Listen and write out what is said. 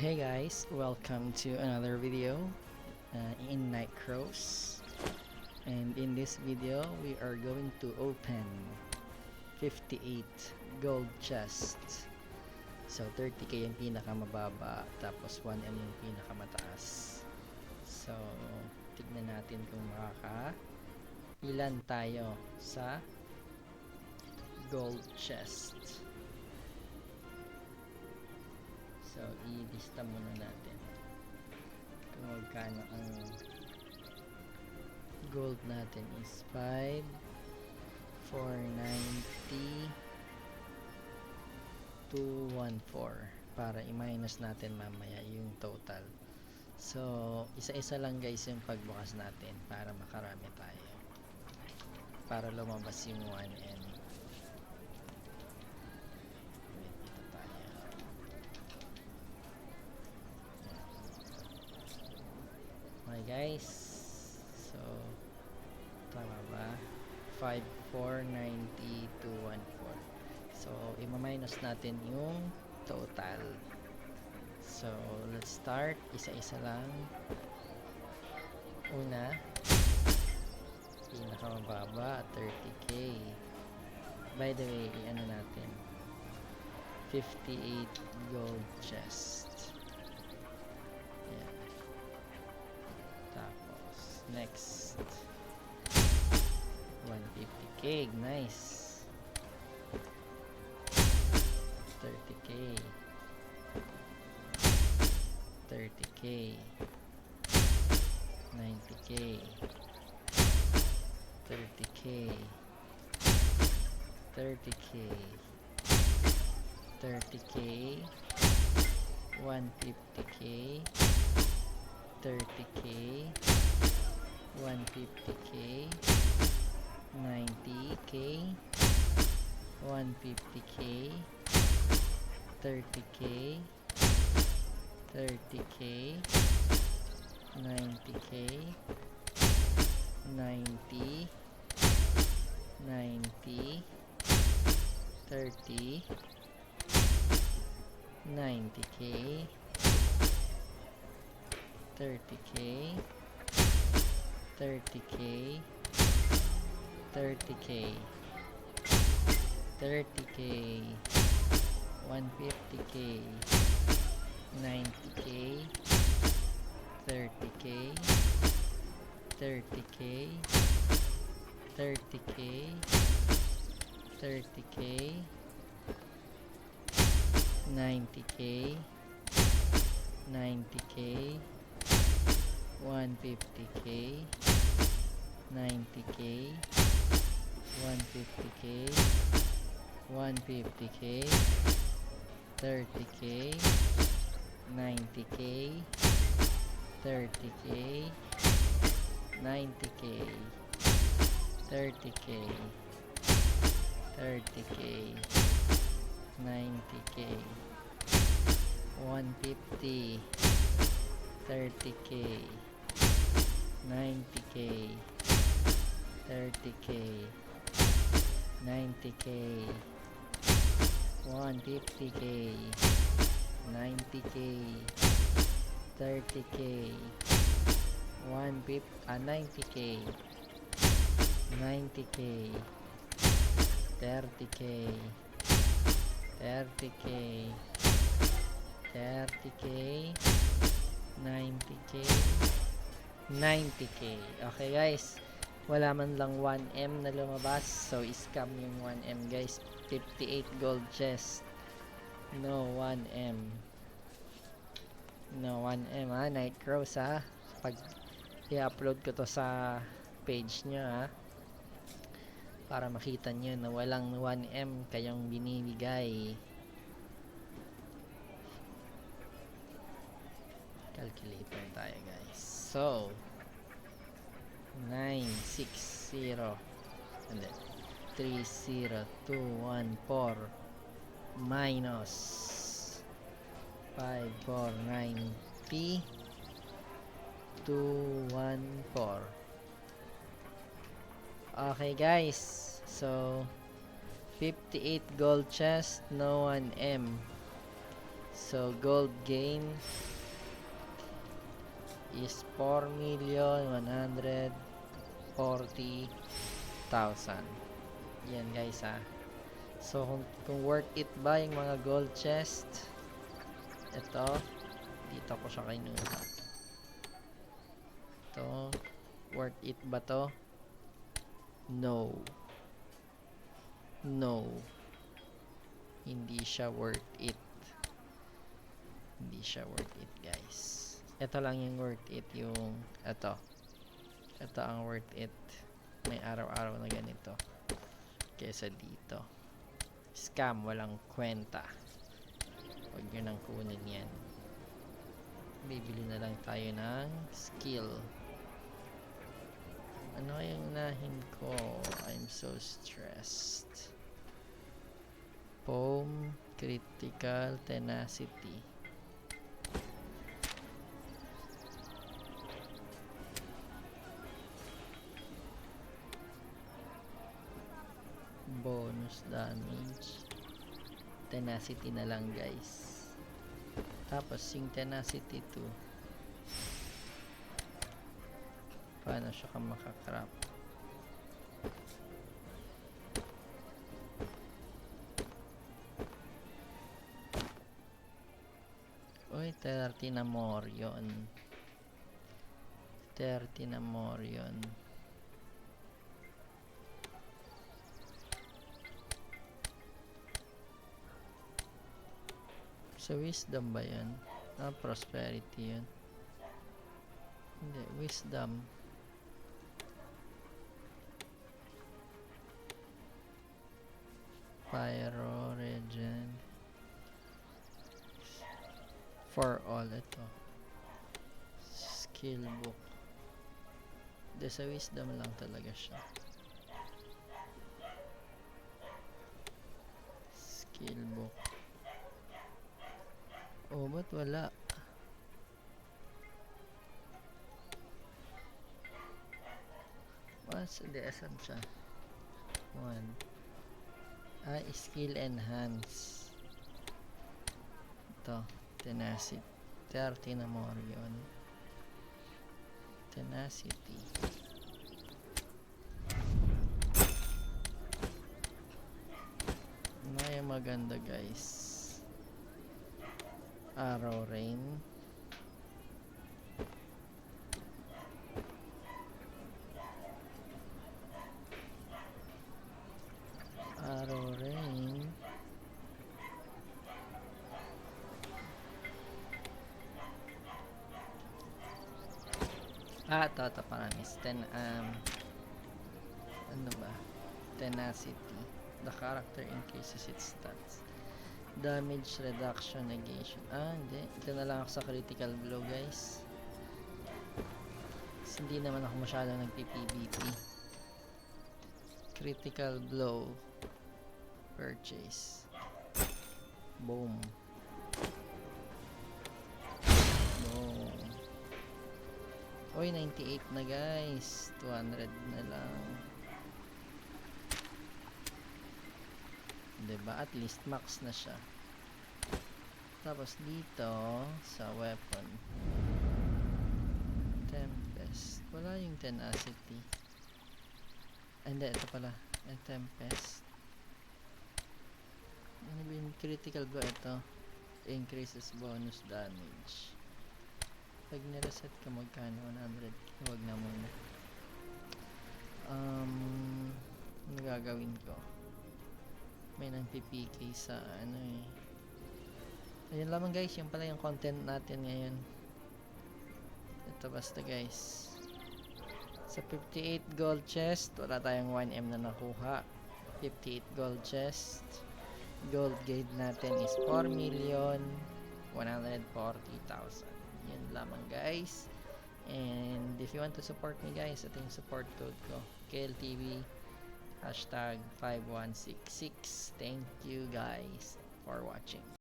Hey guys, welcome to another video uh, in Night Crows. And in this video, we are going to open 58 gold chests. So 30k yung pinakamababa, tapos 1M yung pinakamataas. So, tignan natin kung makaka ilan tayo sa gold chest. I-lista muna natin kung magkano ang gold natin is 5 490 214 para i-minus natin mamaya yung total. So, isa-isa lang guys yung pagbukas natin para makarami tayo. Para lumabas yung 1N. Wait, dito tayo. Okay guys. So, tama ba? 5490214. So, ima-minus natin yung total. So, let's start. Isa-isa lang. Una, pinakamababa, 30k. By the way, ano natin? 58 gold chest. 150k. Nice. 30k. 30k. 90k. 30k. 30k. 30k. 150k. 30k. 150k. 90k. 150k. 30k. 30k. 90k. 90. 90. 30. 90k. 30k. 30k. 30k. 30k. 150k. 90k. 30k. 30k. 30k. 30k. 90k. 90k. 150k. 90k. 150k. 150k. 30k. 90k. 30k. 90k. 30k. 30k. 90k. 150. 30k. 90k. 30k. 90k. 150k. 90k. 30k. 150 ah 90k. 90k. 30k. 30k. 30k. 90k. 90k. Okay guys. Wala man lang 1M na lumabas. So, scam yung 1M guys. 58 gold chest. No 1M. No 1M ha. Night Crows ha. Pag i-upload ko to sa page nyo ha. Para makita nyo na walang 1M kayong binibigay. Calculator tayo guys. So, 960 and then 30214 minus 5490 214 Okay guys. So 58 gold chest no 1M So gold gain is 4 million 140,000. Yan guys ha. So kung, kung worth it ba yung mga gold chest, ito, dito ko siya kinuha. Ito, worth it ba to? No. No. Hindi siya worth it. Hindi siya worth it, guys. Ito lang yung worth it, yung ito. Ito ang worth it. May araw-araw na ganito. Kesa dito. Scam, walang kwenta. Huwag nyo nang kunin yan. Bibili na lang tayo ng skill. Ano yung nahin ko? I'm so stressed. Poem, critical, tenacity. Bonus damage. Tenacity na lang guys. Tapos yung tenacity 2. Paano siya ka makakrap? Uy, 30 na more yun. 30 na more yun. Sa wisdom ba yan? Ah, prosperity yun. Hindi, wisdom. Pyro, regen. For all ito. Skill book. Hindi, sa wisdom lang talaga siya. Skill book. Oh, ba't wala? What's the siya? One. Ah, skill enhance. Ito, tenacity. 30 na more yun. Tenacity. Ano yung maganda guys? Arrow Rain. Arrow Rain. Ah, ito, ito, paramis. Ten, um, ano ba? Tenacity. The character increases its stats damage reduction negation. Ah hindi. Ito na lang ako sa critical blow guys. Kasi hindi naman ako masyadong nagpi-PvP critical blow purchase. Boom. Boom. Oy 98 na guys. 200 na lang diba? At least max na siya. Tapos dito sa weapon. Tempest. Wala yung tenacity. Ah, hindi ito pala. Eh, tempest. Ano ba critical blow ito? Increases bonus damage. Pag nireset ka magkano? 100 huwag na muna. Um ano gagawin ko may nang PPK sa ano eh. Ayun lamang guys, yung pala yung content natin ngayon. Ito basta guys. Sa 58 gold chest, wala tayong 1M na nakuha. 58 gold chest. Gold gate natin is 4 million 140,000. Yun lamang guys. And if you want to support me guys, ito yung support code ko. KLTV hashtag 5166 thank you guys for watching